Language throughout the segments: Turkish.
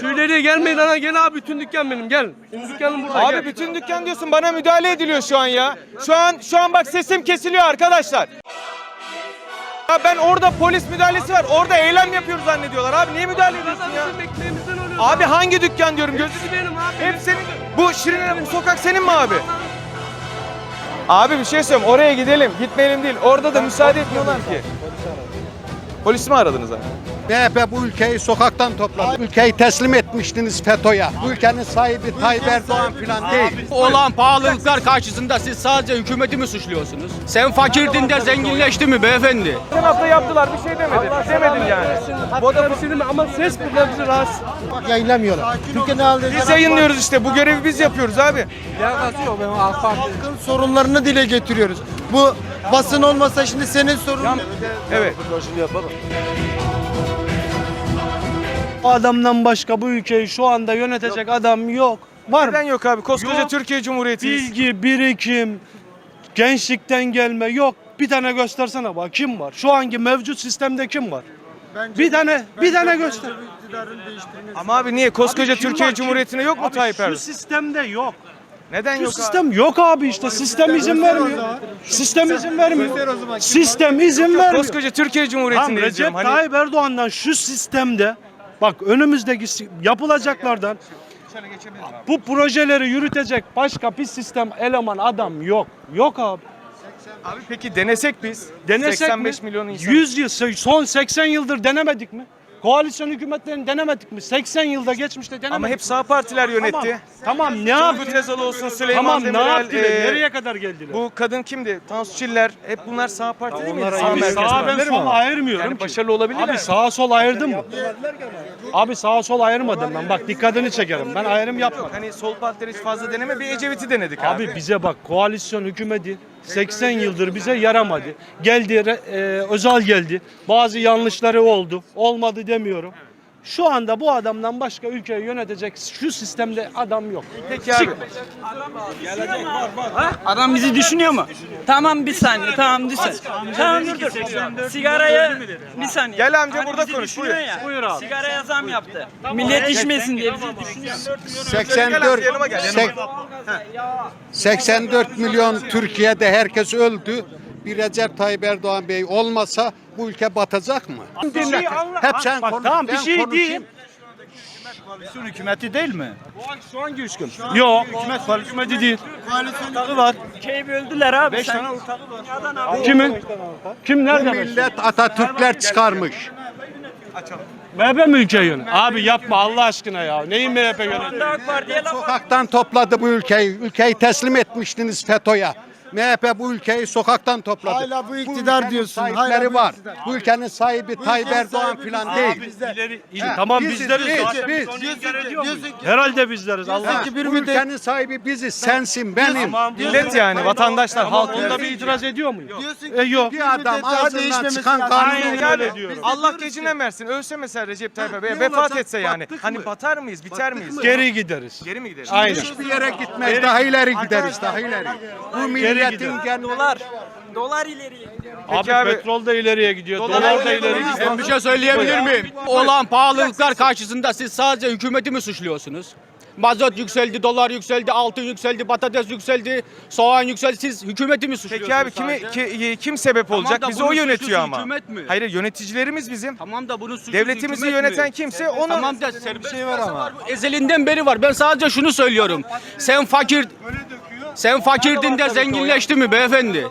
İleriye gelmeyin ana gel abi bütün dükkan benim gel. Benim dükkanım burada Abi gel. bütün dükkan diyorsun bana müdahale ediliyor şu an ya. Şu an şu an bak sesim kesiliyor arkadaşlar. Ya ben orada polis müdahalesi var. Orada eylem yapıyoruz zannediyorlar. Abi niye müdahale ediyorsun ya? Abi hangi dükkan diyorum gözünü benim abi. Hep senin. Bu Şirinler bu sokak senin mi abi? Abi bir şey söyleyeyim. Oraya gidelim. Gitmeyelim değil. Orada da müsaade etmiyorlar ki. Polisi mi aradınız abi? MHP bu ülkeyi sokaktan topladı. Ülkeyi teslim etmiştiniz FETÖ'ye. Bu ülkenin sahibi Tayyip Erdoğan falan değil. olan pahalılıklar karşısında siz sadece hükümeti mi suçluyorsunuz? Sen fakirdin de zenginleşti mi beyefendi? Geçen hafta yaptılar. Bir şey demedin. Demedin yani. Vodafone Silimi ama ses burada bizi rahatsız. yayınlamıyorlar. Türkiye'de halde Biz yayınlıyoruz işte. Bu görevi biz yapıyoruz abi. halkın sorunlarını dile getiriyoruz. Bu basın olmasa şimdi senin sorunun Evet. O adamdan başka bu ülkeyi şu anda yönetecek adam yok. Var mı? Neden yok abi? Koskoca Yok. Türkiye Cumhuriyeti'yiz. Bilgi, birikim, gençlikten gelme yok. Bir tane göstersene bak kim var? Şu anki mevcut sistemde kim var? bir tane bir tane göster. Ama abi niye? Koskoca Abi kim Türkiye var, kim? Cumhuriyeti'ne yok mu Abi Tayyip Şu Erdoğan? sistemde yok. Neden Şu yok abi? sistem yok abi işte. Sistem izin vermiyor. Sistem izin vermiyor. Sistem izin vermiyor. Koskoca Türkiye Tamam Cumhuriyeti'ndeyiz Recep diyorum. Hani Tayyip Erdoğan'dan şu sistemde bak önümüzdeki si- yapılacaklardan bu projeleri yürütecek başka bir sistem eleman adam yok. Yok abi. Abi peki denesek biz. Denesek 85 mi? milyon insan. 100 yıl son 80 yıldır denemedik mi? Koalisyon hükümetlerini denemedik mi? 80 yılda geçmişte denemedik. Ama hep sağ partiler yönetti. Tamam, tamam ne yaptı? Özal olsun, Süleyman Tamam ne Demirel, yaptılar? e, Nereye kadar geldiler? Bu kadın kimdi? Tansu Çiller. Hep bunlar sağ parti değil miydi? Abi Sağ ben var? ayırmıyorum Yani ki. başarılı olabilirler. Abi sağa sol ayırdım mı? Abi sağa sol ayırmadım ben. Bak dikkatini çekerim. Ben ayrım yapmadım. Hani sol partileri hiç fazla deneme bir Ecevit'i denedik abi. Abi bize bak koalisyon hükümeti 80 yıldır bize yaramadı. Geldi e, Özal geldi. Bazı yanlışları oldu. Olmadı demiyorum. Şu anda bu adamdan başka ülkeyi yönetecek şu sistemde adam yok. Peki abi. Adam bizi düşünüyor mu? Tamam bir saniye tamam bir saniye. Tamam dur dur. Sigaraya bir saniye. Gel amca Hani burada bizi konuş, düşünüyor buyur. Ya. Buyur abi. Sigaraya zam yaptı. Millet içmesin diye bizi düşünüyor. 84 yanıma gel, yanıma. sek- 84 milyon Türkiye'de herkes öldü. Bir Recep Tayyip Erdoğan Bey olmasa bu ülke batacak mı? Dinle. Hep sen Bak, konuş. tamam bir ben şey konuşayım. değil. hükümeti değil mi? Şu hangi üç gün? Yok. Hükümet hükümeti değil. Ortağı var. Ülkeyi böldüler abi. Beş tane Dünyadan abi. Kimin? Kim Bu nerede? millet Atatürkler çıkarmış. MHP mi ülkeyi yönetiyor? Abi yapma Allah aşkına ya. Neyin MHP laf Sokaktan topladı bu ülkeyi. Ülkeyi teslim etmiştiniz FETÖ'ye. MHP bu ülkeyi sokaktan topladı. Hala bu iktidar ülkenin diyorsun, hala Sahipleri bu var. iktidar. Bu ülkenin sahibi Tayyip Erdoğan falan değil. İleri, tamam biziz, bizleriz. biz, zaten. biz. Onu inkar ediyor muyuz? Herhalde bizleriz. Allah Ha, bir bu müddet- ülkenin sahibi biziz, sensin, benim. Tamam. Millet yani vatandaşlar, halk. Onda bir itiraz ediyor? Diyorsun E yok. Bir adam daha ağzından değişmemesi çıkan lazım. kanunu Aynen öyle diyorum. Allah gecinden versin. Ölse mesela Recep Tayyip Erdoğan vefat etse yani. Hani batar mıyız? Biter miyiz? Geri gideriz. Geri mi gideriz? Aynen. hiçbir yere gitmez. Daha ileri gideriz, daha ileri. Bu milletin gidiyor. kendi dolar. Dolar ileriye. Abi, abi- petrol da ileriye gidiyor. Dolar Dolar, da öyle ileri dolar- gidiyor. Ben bir şey söyleyebilir miyim? Olan pahalılıklar karşısında siz sadece hükümeti mi suçluyorsunuz? Mazot yükseldi, dolar yükseldi, altın yükseldi, patates yükseldi, soğan yükseldi. Siz hükümeti mi suçluyorsunuz? Peki abi kimi ki- kim sebep Tamam olacak? Bizi o yönetiyor ama. hükümet mi? Hayır yöneticilerimiz bizim. Tamam da bunun suçlusu Devletimizi hükümet mi? yöneten kimse onu Tamam da serbest şey var ama. Bu ezelinden beri var. Ben sadece şunu söylüyorum. Sen fakir sen fakirdin de zenginleştin mi beyefendi?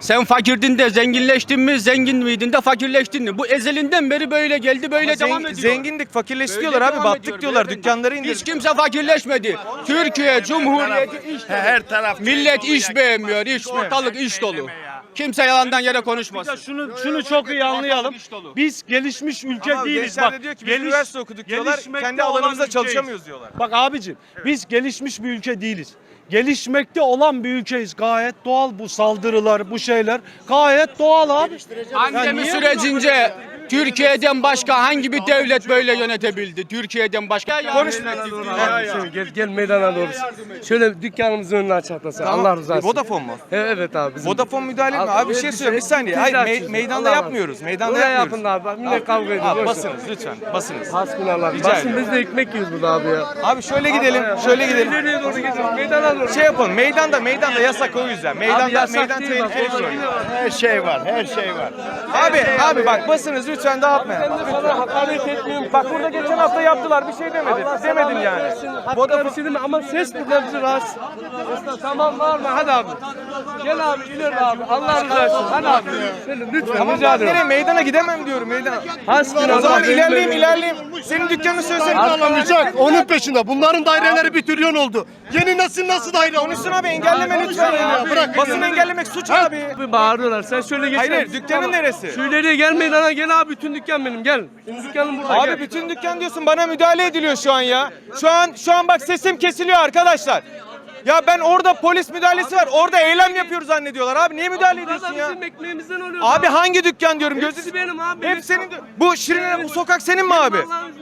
Sen fakirdin de zenginleştin mi? Zengin miydin de fakirleştin mi? Bu ezelinden beri böyle geldi, böyle Ama devam zengin- ediyor. Zengindik, fakirleştik Böyle diyorlar abi, devam battık ediyor diyorlar, beyefendi. dükkanları Hiç indirdik. kimse fakirleşmedi. Türkiye Cumhuriyeti iş Her taraf Millet iş beğenmiyor, iş ortalık iş dolu. Kimse yalandan yere konuşmasın. Şunu şunu çok iyi anlayalım. dolu. Biz gelişmiş ülke Ama değiliz. gençler Bak, de diyor ki biz üniversite okuduk diyorlar, gelişmekte kendi olan alanımızda ülkeyiz. çalışamıyoruz diyorlar. Bak abicim biz gelişmiş bir ülke değiliz. Gelişmekte olan bir ülkeyiz. Gayet doğal bu saldırılar, bu şeyler. Gayet doğal abi. Pandemi niye sürecince Türkiye'den başka hangi bir devlet böyle yönetebildi? Türkiye'den başka. Konuş. Şöyle gel, gel meydana doğru. Şöyle dükkanımızın önünü aç haklasa. Allah razı olsun. Vodafone mu? Evet abi. Bizim. Vodafone müdahale etme. Abi, bir şey söyleyeyim. Bir biz- saniye. Hayır me- açıyoruz. meydanda Allah yapmıyoruz. Meydanda Buraya yapmıyoruz. yapın da abi. Millet kavga ediyor. Abi boş ver. basınız lütfen. Basınız. Hasbinallah. Rica Basın biz de ekmek yiyoruz burada abi ya. Abi şöyle gidelim. Şöyle gidelim. Nereye doğru gidiyoruz? Meydana doğru. Şey yapalım. Meydanda meydanda yasak o yüzden. Meydanda yasak meydan değil bak. tehlikeli. orada yine var. Her şey var, her şey var. Abi abi bak basınız lütfen dağıtmayın. Ben de sana hakaret etmiyorum. Bak burada geçen hafta yaptılar bir şey demedin. Demedin yani. Vodafone bir şey deme ama ses burada bizi rahatsız. Tamam var mı? Hadi abi. Gel abi ileri abi. Allah razı olsun. Hadi abi. Lütfen Tamam rica ben ediyorum. meydana gidemem diyorum meydana. Hasbinallah. O zaman ilerleyeyim ilerleyeyim. Senin dükkanını söylesene. Alamayacak, onun peşinde. Bunların daireleri bir trilyon oldu. Yeni nesil nasıl daire Konuşsun abi engelleme lütfen ya. Bırak. Basını engellemek suç abi. Bağırıyorlar. Sen şöyle geç. Hayır, dükkanın neresi? Şu ileriye gel meydana gel abi. Bütün dükkan benim. Gel. Benim dükkanım burada. Abi gel. bütün dükkan diyorsun bana müdahale ediliyor şu an ya. Şu an şu an bak sesim kesiliyor arkadaşlar. Ya ben orada polis müdahalesi var. Orada eylem yapıyoruz zannediyorlar. Abi niye müdahale ediyorsun ya? bizim ekmeğimizden oluyor. Abi hangi dükkan diyorum Hepsi gözü benim abi. Hep senin. Bu Şirin'e bu sokak senin mi abi? Vallahi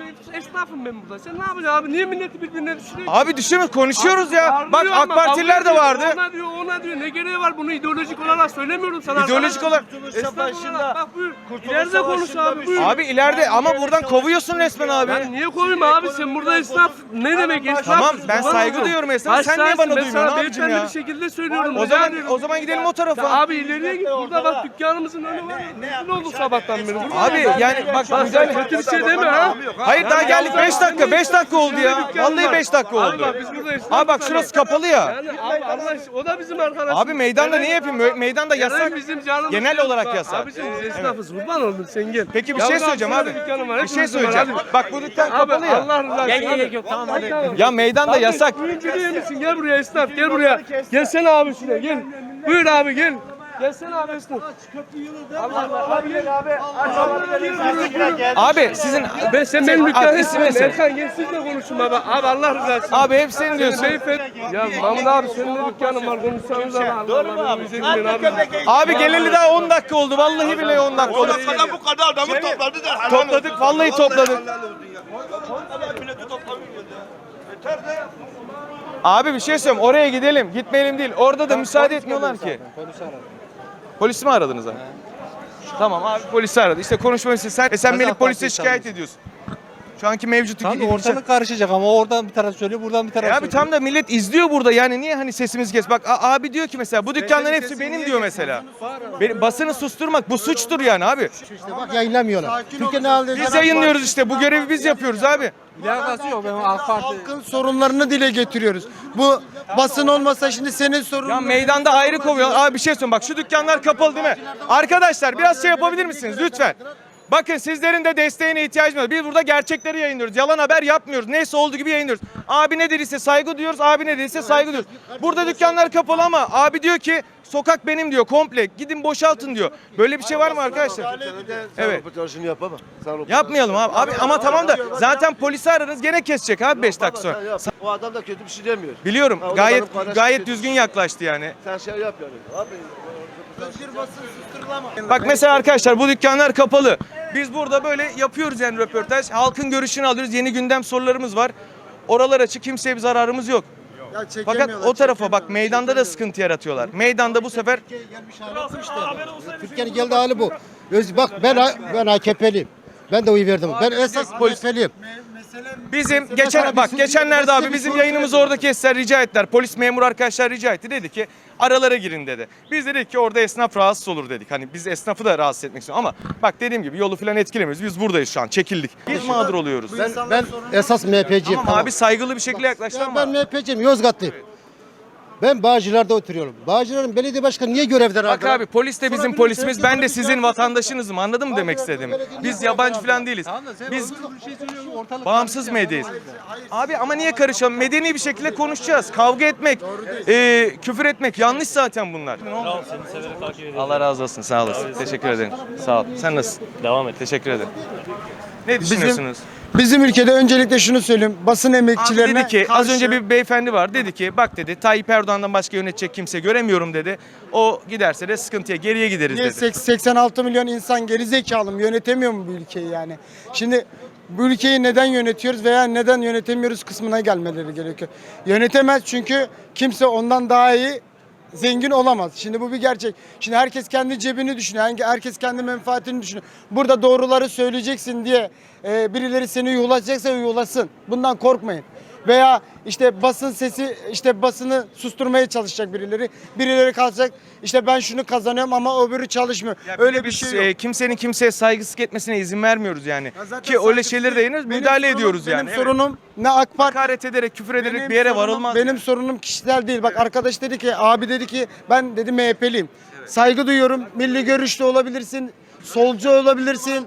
esnafım ben burada. Sen ne yapacaksın abi? Niye milleti birbirine düşürüyorsun? Abi düşünme konuşuyoruz ya. Bak AK Partililer de vardı. Ona diyor, ona diyor. Ne gereği var bunu ideolojik olarak söylemiyorum sana. İdeolojik olarak. Esnaf olarak bak buyur. İleride konuş abi buyur. Abi ileride ama buradan kovuyorsun resmen abi. Ben niye koyayım abi sen burada esnaf ne demek esnaf? Tamam, ben saygı duyuyorum esnafa. Kaç Sen niye bana Ben duymuyorsun abicim ya? bir şekilde söylüyorum. O zaman o zaman gidelim o tarafa. Abi ileriye git. Burada bak dükkanımızın önü var. Ne oldu sabahtan beri? Burada Abi yani bak sen müdahale kötü bir şey deme ha. Hayır daha geldik 5 dakika 5 dakika oldu ya. Vallahi 5 dakika Abi oldu. bak biz burada esnaf Abi bak şurası kapalı ya. Yani abi Allah aşkına, o da bizim arkadaşımız. Abi meydanda ne yapayım? Me- Meydanda Yani yasak. bizim canımız Genel yok. olarak yasak. Abicim biz esnafız kurban oldum sen gel. Peki bir şey söyleyeceğim abi. Bir şey söyleyeceğim. Bak bu dükkan Abi kapalı ya. Allah rızası için. Gel gel tamam hadi. Ya meydanda yasak. Değil misin? Gel buraya esnaf gel buraya. Gelsene abi şuraya gel. Buyur abi gel. Gelsene abi Allah. Abi gel abi. Abi sizin Ben sen benim Abi, dükkanı versene. Erkan gel siz de konuşun baba. Abi Allah rızası için. Abi hep senin diyorsun. Beyefendi. Ya Mahmut abi senin de dükkanın var konuşsanız ama. Doğru mu abi? abi? Abi geleli daha 10 dakika oldu. Vallahi bile 10 dakika oldu. bu kadar adamı topladı da. Topladık vallahi topladık. Abi bir şey söyleyeyim oraya gidelim gitmeyelim değil orada da müsaade etmiyorlar ki. Polisi mi aradınız abi? Tamam abi polisi aradı işte konuşması sen e sen beni polise şikayet ediyorsun. Şu anki mevcut iki- ortalık karışacak ama oradan bir taraf söylüyor, buradan bir taraf E abi söylüyor. tam da millet izliyor burada yani niye hani sesimiz kes. Bak a- abi diyor ki mesela bu dükkanların hepsi benim diyor mesela. Benim, basını susturmak bu suçtur yani abi. Bak yayınlamıyorlar. Türkiye ne halde? Biz yayınlıyoruz işte bu görevi biz yapıyoruz abi. Alakası yok benim AK Parti. Halkın sorunlarını dile getiriyoruz. Bu basın olmasa şimdi senin sorunun. Ya meydanda ayrı kovuyorlar. Abi bir şey söyleyeyim bak şu dükkanlar kapalı değil mi? Arkadaşlar biraz şey yapabilir misiniz lütfen? Bakın sizlerin de desteğine ihtiyacımız var. Biz burada gerçekleri yayınlıyoruz. Yalan haber yapmıyoruz. Neyse olduğu gibi yayınlıyoruz. Abi ne dediyse saygı duyuyoruz. Abi ne dediyse saygı duyuyoruz. Burada dükkanlar kapalı ama abi diyor ki sokak benim diyor komple. Gidin boşaltın diyor. Böyle bir şey var mı arkadaşlar? Evet. Röportajını yapamam. Sen Yapmayalım abi. Abi ama tamam da zaten polisi ararız gene kesecek abi 5 dakika sonra. O adam da kötü bir şey demiyor. Biliyorum. Ha, o da Gayet benim gayet düzgün yaklaştı yani. Sen şey yap yani. Abi Bak mesela arkadaşlar bu dükkanlar kapalı. Biz burada böyle yapıyoruz yani röportaj. Halkın görüşünü alıyoruz. Yeni gündem sorularımız var. Oralar açık kimseye bir zararımız yok. Fakat o tarafa bak meydanda da sıkıntı yaratıyorlar. Meydanda bu sefer Türkiye'nin geldiği hali bu. Öz, bak ben ben AKP'liyim. Ben de oy verdim. Ben esas polisliyim. Bizim geçen bak geçenlerde abi bizim yayınımızı orada kestiler rica ettiler. Polis memur arkadaşlar rica etti. Dedi ki aralara girin dedi. Biz dedik ki orada esnaf rahatsız olur dedik. Hani biz esnafı da rahatsız etmek istiyoruz ama bak dediğim gibi yolu falan etkilemiyoruz. Biz buradayız şu an çekildik. Biz mağdur oluyoruz. Ben, ben esas MHP'ciyim. Ama abi saygılı bir şekilde yaklaştı Ya ama. ben MHP'ciyim Yozgatlıyım. Ben Bağcılar'da oturuyorum. Bağcılar'ın belediye başkanı niye görevden Bak aldılar? abi polis de bizim polisimiz. Ben de sizin vatandaşınızım. Anladın mı demek istediğimi? Biz yabancı falan değiliz. Biz bağımsız medyayız. Abi ama niye karışalım? Medeni bir şekilde konuşacağız. Kavga etmek, e, küfür etmek yanlış zaten bunlar. Allah razı olsun. Sağ olasın. Teşekkür ederim. Sağ ol. Sen nasılsın? Devam et. Teşekkür ederim. Ne düşünüyorsunuz? Bizim ülkede öncelikle şunu söyleyeyim. Basın Abi emekçilerine dedi ki az karşı- önce bir beyefendi var dedi ki bak dedi Tayyip Erdoğan'dan başka yönetecek kimse göremiyorum dedi. O giderse de sıkıntıya geriye gideriz Niye dedi. seks- 86 milyon insan gerizekalı mı? Yönetemiyor mu bu ülkeyi yani? Şimdi bu ülkeyi neden yönetiyoruz veya neden yönetemiyoruz kısmına gelmeleri gerekiyor. Yönetemez çünkü kimse ondan daha iyi zengin olamaz. Şimdi bu bir gerçek. Şimdi herkes kendi cebini düşünüyor. Herkes kendi menfaatini düşünüyor. Burada doğruları söyleyeceksin diye e, birileri seni yuhlatacaksa yuhlasın. Bundan korkmayın. Veya işte basın sesi işte basını susturmaya çalışacak birileri. Birileri kalacak işte ben şunu kazanıyorum ama öbürü çalışmıyor. Ya Öyle bir şey yok. e, kimsenin kimseye saygısızlık etmesine izin vermiyoruz yani. Ya Ki öyle şeyleri de yine Benim müdahale sorunum- ediyoruz yani. Benim Evet. sorunum ne AK Parti hakaret ederek, küfür ederek benim bir yere sorunum- varılmaz. Benim yani. sorunum kişisel değil. Bak arkadaş dedi ki abi dedi ki ben dedi MHP'liyim. Saygı duyuyorum. Milli görüşlü olabilirsin. Solcu olabilirsin.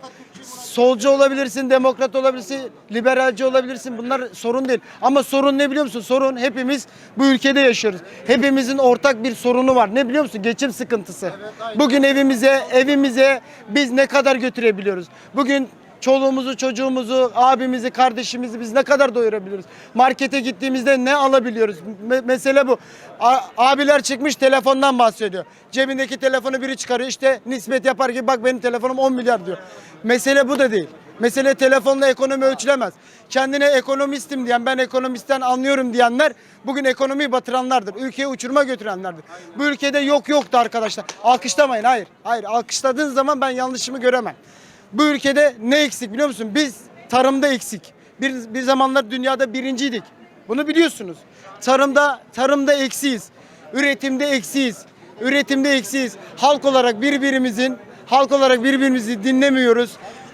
Solcu olabilirsin, demokrat olabilirsin, liberalci olabilirsin. Bunlar sorun değil. Ama sorun ne biliyor musun? Sorun hepimiz bu ülkede yaşıyoruz. Hepimizin ortak bir sorunu var. Ne biliyor musun? Geçim sıkıntısı. Bugün evimize, evimize biz ne kadar götürebiliyoruz? Bugün Çoluğumuzu, çocuğumuzu, abimizi, kardeşimizi biz ne kadar doyurabiliyoruz? Markete gittiğimizde ne alabiliyoruz? Me- mesele bu. A- abiler çıkmış telefondan bahsediyor. Cebindeki telefonu biri çıkarıyor işte nispet yapar gibi bak benim telefonum 10 milyar diyor. Mesele bu da değil. Mesele telefonla ekonomi ölçülemez. Kendine ekonomistim diyen, ben ekonomistten anlıyorum diyenler bugün ekonomiyi batıranlardır. Ülkeyi uçuruma götürenlerdir. Bu ülkede yok yoktu arkadaşlar. Alkışlamayın. Hayır. Hayır. Alkışladığın zaman ben yanlışımı göremem. Bu ülkede ne eksik biliyor musun? Biz tarımda eksik. Bir, bir zamanlar dünyada birinciydik. Bunu biliyorsunuz. Tarımda tarımda eksiyiz. Üretimde eksiyiz. Üretimde eksiyiz. Halk olarak birbirimizin halk olarak birbirimizi dinlemiyoruz.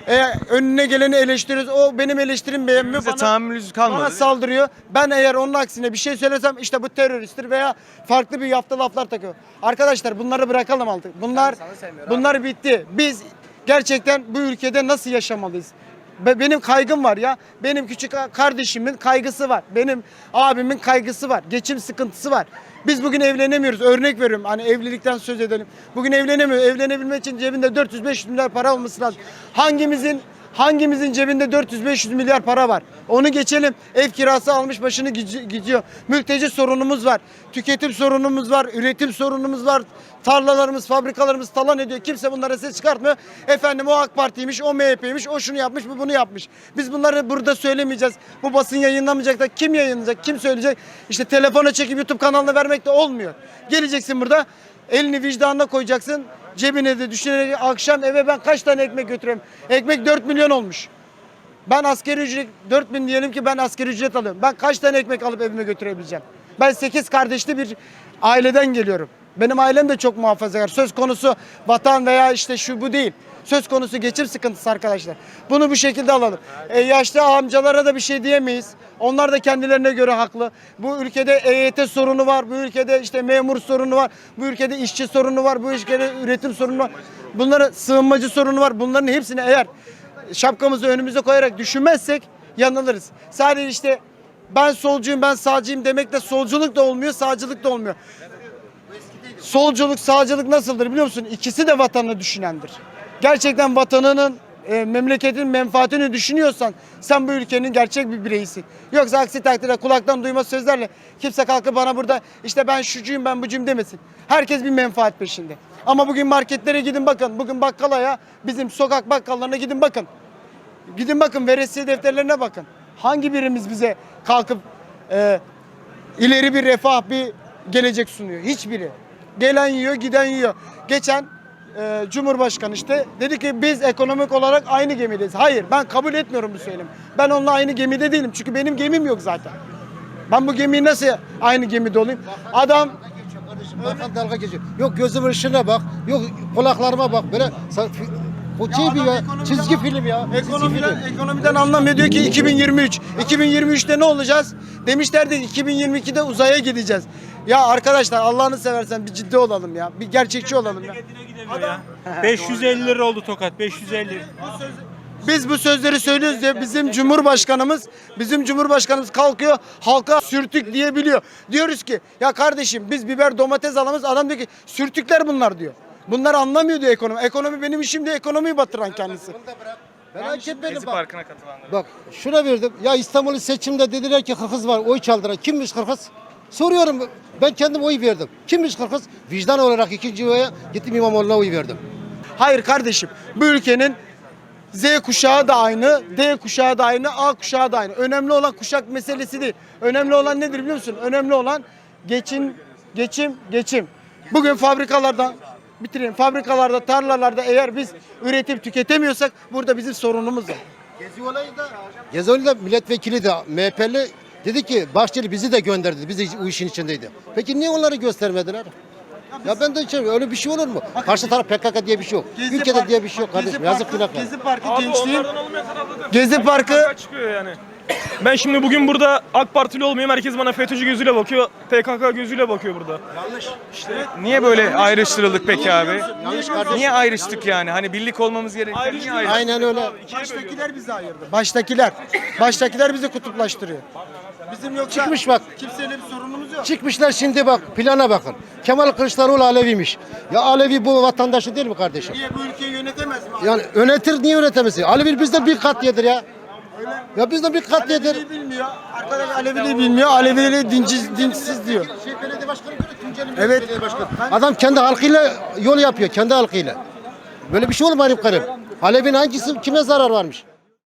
E, önüne geleni eleştiriyoruz. O benim eleştirim beğenmiyor. Bize Bana, tahammülümüz kalmadı. bana saldırıyor. Ben eğer onun aksine bir şey söylesem işte bu teröristtir veya farklı bir yaptığı laflar takıyor. Arkadaşlar bunları bırakalım artık. Bunlar bunlar bitti. Biz gerçekten bu ülkede nasıl yaşamalıyız? Be- Benim kaygım var ya. Benim küçük kardeşimin kaygısı var. Benim abimin kaygısı var. Geçim sıkıntısı var. Biz bugün evlenemiyoruz. Örnek veriyorum. Hani evlilikten söz edelim. Bugün evlenemiyor. Evlenebilmek için cebinde 400-500 milyar para olması lazım. Hangimizin Hangimizin cebinde 400-500 milyar para var? Onu geçelim. Ev kirası almış başını gidiyor. Mülteci sorunumuz var. Tüketim sorunumuz var. Üretim sorunumuz var. Tarlalarımız, fabrikalarımız talan ediyor. Kimse bunlara ses çıkartmıyor. Efendim o AK Parti'ymiş, o MHP'ymiş, o şunu yapmış, bu bunu yapmış. Biz bunları burada söylemeyeceğiz. Bu basın yayınlamayacak da kim yayınlayacak, kim söyleyecek? İşte telefona çekip YouTube kanalına vermek de olmuyor. Geleceksin burada elini vicdanına koyacaksın. Cebine de düşünerek akşam eve ben kaç tane ekmek götüreyim? Ekmek 4 milyon olmuş. Ben asgari ücret 4 bin diyelim ki ben asgari ücret alıyorum. Ben kaç tane ekmek alıp evime götürebileceğim? Ben 8 kardeşli bir aileden geliyorum. Benim ailem de çok muhafazakar. Söz konusu vatan veya işte şu bu değil. Söz konusu geçim sıkıntısı arkadaşlar. Bunu bu şekilde alalım. E, yaşlı amcalara da bir şey diyemeyiz. Onlar da kendilerine göre haklı. Bu ülkede EYT sorunu var. Bu ülkede işte memur sorunu var. Bu ülkede işçi sorunu var. Bu ülkede üretim sorunu var. Bunların sığınmacı sorunu var. Bunların hepsini eğer şapkamızı önümüze koyarak düşünmezsek yanılırız. Sadece işte ben solcuyum ben sağcıyım demekle solculuk da olmuyor sağcılık da olmuyor. Solculuk sağcılık nasıldır biliyor musun? İkisi de vatanını düşünendir. Gerçekten vatanının e, memleketin menfaatini düşünüyorsan sen bu ülkenin gerçek bir bireysin. Yoksa aksi takdirde kulaktan duyma sözlerle kimse kalkıp bana burada işte ben şucuyum ben bucuyum demesin. Herkes bir menfaat peşinde. Ama bugün marketlere gidin bakın. Bugün bakkalaya bizim sokak bakkallarına gidin bakın. Gidin bakın veresiye defterlerine bakın. Hangi birimiz bize kalkıp e, ileri bir refah bir gelecek sunuyor? Hiçbiri. Gelen yiyor, giden yiyor. Geçen e, Cumhurbaşkanı işte dedi ki biz ekonomik olarak aynı gemideyiz. Hayır ben kabul etmiyorum bu söylemi. Ben onunla aynı gemide değilim. Çünkü benim gemim yok zaten. Ben bu gemiyi nasıl aynı gemide olayım? Adam Bakan dalga geçiyor. Yok gözümün ışığına bak. Yok kulaklarıma bak. Böyle sa- bu şey bir ya. Çizgi film ya. Çizgi Ekonomiden, film. ekonomiden anlamıyor diyor ki 2023. 2023'te ne olacağız? Demişlerdi 2022'de uzaya gideceğiz. Ya arkadaşlar Allah'ını seversen bir ciddi olalım ya. Bir gerçekçi olalım ya. 550 lira oldu tokat 550. Biz bu sözleri söylüyoruz diye bizim Cumhurbaşkanımız bizim Cumhurbaşkanımız kalkıyor halka sürtük diyebiliyor. Diyoruz ki ya kardeşim biz biber domates alamaz adam diyor ki sürtükler bunlar diyor. Bunlar anlamıyor diyor ekonomi. Ekonomi benim işim diye ekonomiyi batıran kendisi. Ben AKP'li Gezi bak. Parkı'na katılanlar. Bak şuna verdim. Ya İstanbul'un seçimde dediler ki Kırgız var oy çaldıran. Kimmiş Kırgız? Soruyorum ben kendim oy verdim. Kimmiş Kırgız? Vicdan olarak ikinci oya gittim İmamoğlu'na oy verdim. Hayır kardeşim. Bu ülkenin Z kuşağı da aynı, D kuşağı da aynı, A kuşağı da aynı. Önemli olan kuşak meselesi değil. Önemli olan nedir biliyor musun? Önemli olan geçim, geçim, geçim. Bugün fabrikalarda bitireyim. Fabrikalarda, tarlalarda eğer biz üretip tüketemiyorsak burada bizim sorunumuz var. Gezi olayı da Gezi olayı da milletvekili de MHP'li dedi ki Bahçeli bizi de gönderdi. Biz de bu işin içindeydi. Peki niye onları göstermediler? Ya ben de içerim. Öyle bir şey olur mu? Karşı taraf PKK diye bir şey yok. Ülkede Park- diye bir şey yok kardeşim. Gezi Yazık Parkı- günah. ya. Gezi Parkı gençliğin Gezi Parkı çıkıyor yani. Ben şimdi bugün burada AK Partili olmayayım. Herkes bana FETÖ'cü gözüyle bakıyor. PKK gözüyle bakıyor burada. Niye böyle ayrıştırıldık peki abi? Niye ayrıştık yani? Hani birlik olmamız gerekiyor. Niye ayrıştık? Aynen öyle. baştakiler bizi ayırdı. Baştakiler. Baştakiler bizi kutuplaştırıyor. Bizim yoksa Çıkmış bak. kimseyle bir sorunumuz yok. Çıkmışlar şimdi bak plana bakın. Kemal Kılıçdaroğlu Aleviymiş. Ya Alevi bu vatandaşı değil mi kardeşim? Niye bu ülkeyi yönetemez mi? Yani yönetir niye yönetemez? Alevi bizden bir kat yedir ya. Ya bizden bir kat yedir. Aleviliği bilmiyor. Arkadaş Aleviliği bilmiyor. Aleviliği dinsiz, dinsiz diyor. Şey belediye başkanı göre Tunceli Evet. belediye başkanı. Adam kendi halkıyla yol yapıyor kendi halkıyla. Böyle bir şey olur mu Arif Karim? Alev'in hangisi kime zarar varmış?